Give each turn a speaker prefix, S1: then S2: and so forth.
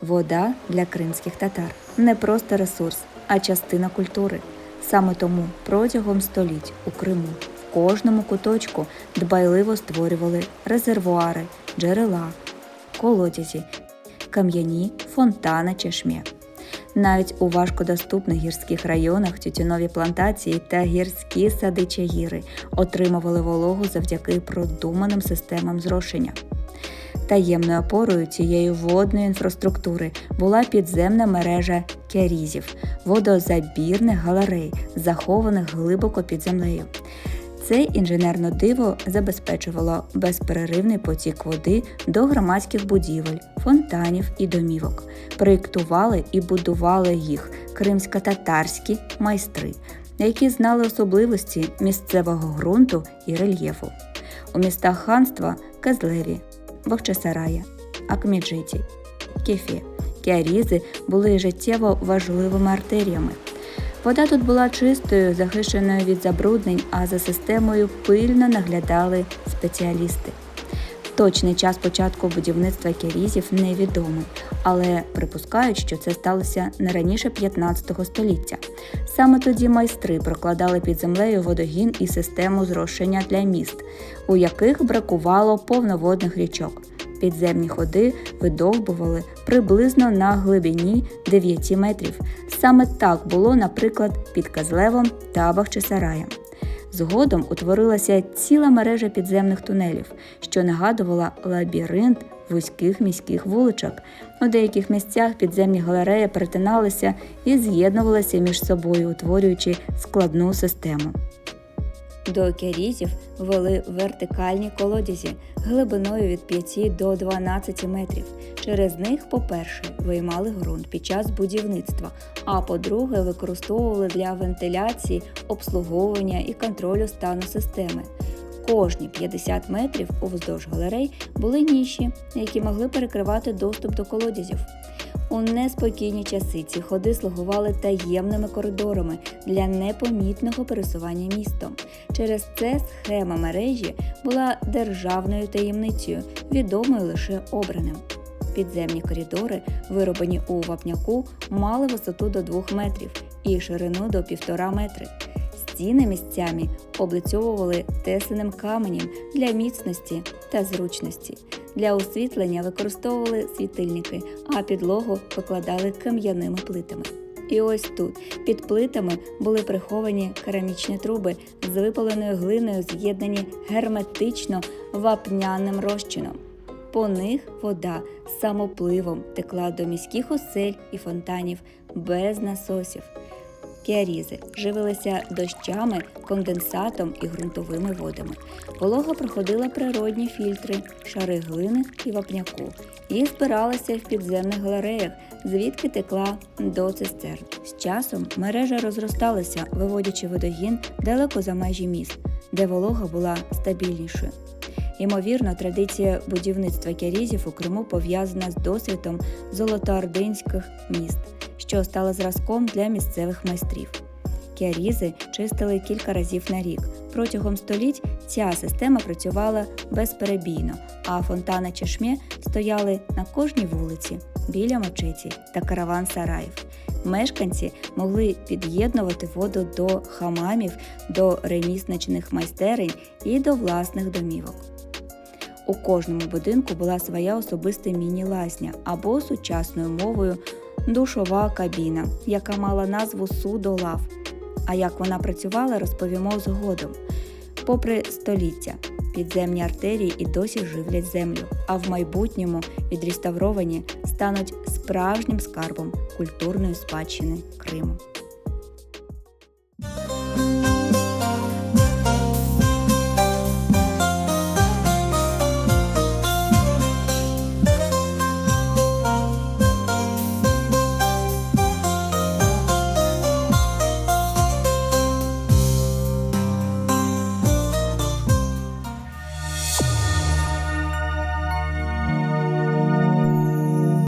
S1: Вода для кримських татар не просто ресурс, а частина культури. Саме тому протягом століть у Криму в кожному куточку дбайливо створювали резервуари, джерела, колодязі, кам'яні, фонтани чешмє. Навіть у важкодоступних гірських районах тютюнові плантації та гірські сади чагіри отримували вологу завдяки продуманим системам зрошення. Таємною опорою цієї водної інфраструктури була підземна мережа кярізів, водозабірних галерей, захованих глибоко під землею. Це інженерне диво забезпечувало безперервний потік води до громадських будівель, фонтанів і домівок. Проєктували і будували їх кримсько-татарські майстри, які знали особливості місцевого ґрунту і рельєфу. У містах ханства Казлеві, Бахчисарая, Акміджиті, Кефі, Кіарізи були життєво важливими артеріями. Вода тут була чистою, захищеною від забруднень, а за системою пильно наглядали спеціалісти. Точний час початку будівництва кірізів невідомий, але припускають, що це сталося не раніше 15 століття. Саме тоді майстри прокладали під землею водогін і систему зрошення для міст, у яких бракувало повноводних річок. Підземні ходи видовбували приблизно на глибині 9 метрів. Саме так було, наприклад, під Казлевом та Бахчисараєм. Згодом утворилася ціла мережа підземних тунелів, що нагадувала лабіринт вузьких міських вуличок. У деяких місцях підземні галереї перетиналися і з'єднувалися між собою, утворюючи складну систему. До керізів вели вертикальні колодязі глибиною від 5 до 12 метрів. Через них, по-перше, виймали ґрунт під час будівництва, а по-друге, використовували для вентиляції, обслуговування і контролю стану системи. Кожні 50 метрів уздовж галерей були ніші, які могли перекривати доступ до колодязів. У неспокійні часи ці ходи слугували таємними коридорами для непомітного пересування містом. Через це схема мережі була державною таємницею, відомою лише обраним. Підземні коридори, вироблені у вапняку, мали висоту до 2 метрів і ширину до 1,5 метри. Стіни місцями облицьовували тесаним каменем для міцності та зручності. Для освітлення використовували світильники, а підлогу покладали кам'яними плитами. І ось тут під плитами були приховані керамічні труби з випаленою глиною, з'єднані герметично вапняним розчином. По них вода самопливом текла до міських осель і фонтанів без насосів. Кіарізи живилися дощами, конденсатом і ґрунтовими водами. Волога проходила природні фільтри, шари глини і вапняку і збиралася в підземних галереях, звідки текла до цистерн. З часом мережа розросталася, виводячи водогін далеко за межі міст, де волога була стабільнішою. Ймовірно, традиція будівництва кярізів у Криму пов'язана з досвідом золотоординських міст, що стали зразком для місцевих майстрів. Кярізи чистили кілька разів на рік. Протягом століть ця система працювала безперебійно, а фонтани чешмє стояли на кожній вулиці, біля мечеті та караван сараїв. Мешканці могли під'єднувати воду до хамамів, до ремісничних майстерень і до власних домівок. У кожному будинку була своя особиста міні-лазня або сучасною мовою душова кабіна, яка мала назву судолав. А як вона працювала, розповімо згодом. Попри століття, підземні артерії і досі живлять землю, а в майбутньому відреставровані стануть справжнім скарбом культурної спадщини Криму.